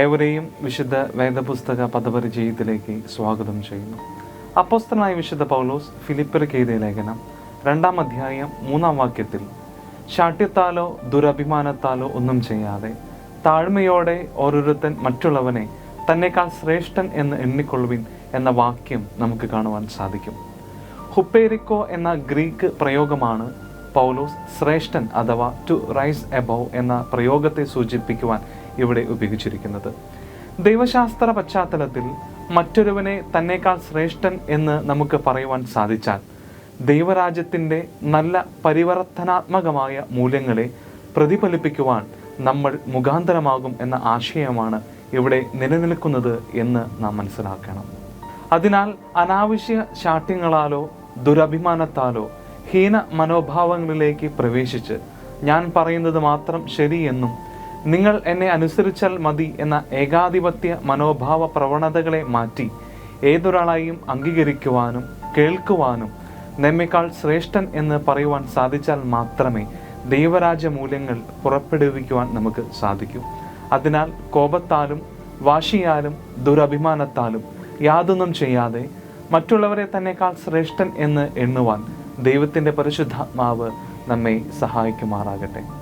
ഏവരെയും വിശുദ്ധ വേദപുസ്തക പദപരിചയത്തിലേക്ക് സ്വാഗതം ചെയ്യുന്നു. അപ്പോസ്തനായ വിശുദ്ധ പൗലോസ് ഫിലിപ്പർക്ക് എഴുതിയ ലേഖനം രണ്ടാം അധ്യായം മൂന്നാം വാക്യത്തിൽ ശാഠ്യത്താലോ ദുരഭിമാനത്താലോ ഒന്നും ചെയ്യാതെ താഴ്മയോടെ ഓരോരുത്തൻ മറ്റുള്ളവനെ തന്നെക്കാൾ ശ്രേഷ്ഠൻ എന്ന് എണ്ണിക്കൊള്ളുവിൻ എന്ന വാക്യം നമുക്ക് കാണുവാൻ സാധിക്കും. ഹുപ്പേരിക്കോ എന്ന ഗ്രീക്ക് പ്രയോഗമാണ് പൗലോസ് ശ്രേഷ്ഠൻ അഥവാ ടു റൈസ് എബവ് എന്ന പ്രയോഗത്തെ സൂചിപ്പിക്കുവാൻ ഇവിടെ ഉപയോഗിച്ചിരിക്കുന്നത്. ദൈവശാസ്ത്ര പശ്ചാത്തലത്തിൽ മറ്റൊരുവനെ തന്നെക്കാൾ ശ്രേഷ്ഠൻ എന്ന് നമുക്ക് പറയുവാൻ സാധിച്ചാൽ ദൈവരാജ്യത്തിന്റെ നല്ല പരിവർത്തനാത്മകമായ മൂല്യങ്ങളെ പ്രതിഫലിപ്പിക്കുവാൻ നമ്മൾ മുഖാന്തരമാകും എന്ന ആശയമാണ് ഇവിടെ നിലനിൽക്കുന്നത് എന്ന് നാം മനസ്സിലാക്കണം. അതിനാൽ അനാവശ്യ ശാഠ്യങ്ങളാലോ ദുരഭിമാനത്താലോ ഹീന മനോഭാവങ്ങളിലേക്ക് പ്രവേശിച്ച് ഞാൻ പറയുന്നത് മാത്രം ശരിയെന്നും നിങ്ങൾ എന്നെ അനുസരിച്ചാൽ മതി എന്ന ഏകാധിപത്യ മനോഭാവ പ്രവണതകളെ മാറ്റി ഏതൊരാളായും അംഗീകരിക്കുവാനും കേൾക്കുവാനും നമ്മേക്കാൾ ശ്രേഷ്ഠൻ എന്ന് പറയുവാൻ സാധിച്ചാൽ മാത്രമേ ദൈവരാജ മൂല്യങ്ങൾ പുറപ്പെടുവിക്കുവാൻ നമുക്ക് സാധിക്കൂ. അതിനാൽ കോപത്താലും വാശിയാലും ദുരഭിമാനത്താലും യാതൊന്നും ചെയ്യാതെ മറ്റുള്ളവരെ തന്നെക്കാൾ ശ്രേഷ്ഠൻ എന്ന് എണ്ണുവാൻ ദൈവത്തിന്റെ പരിശുദ്ധാത്മാവ് നമ്മെ സഹായിക്കുമാറാകട്ടെ.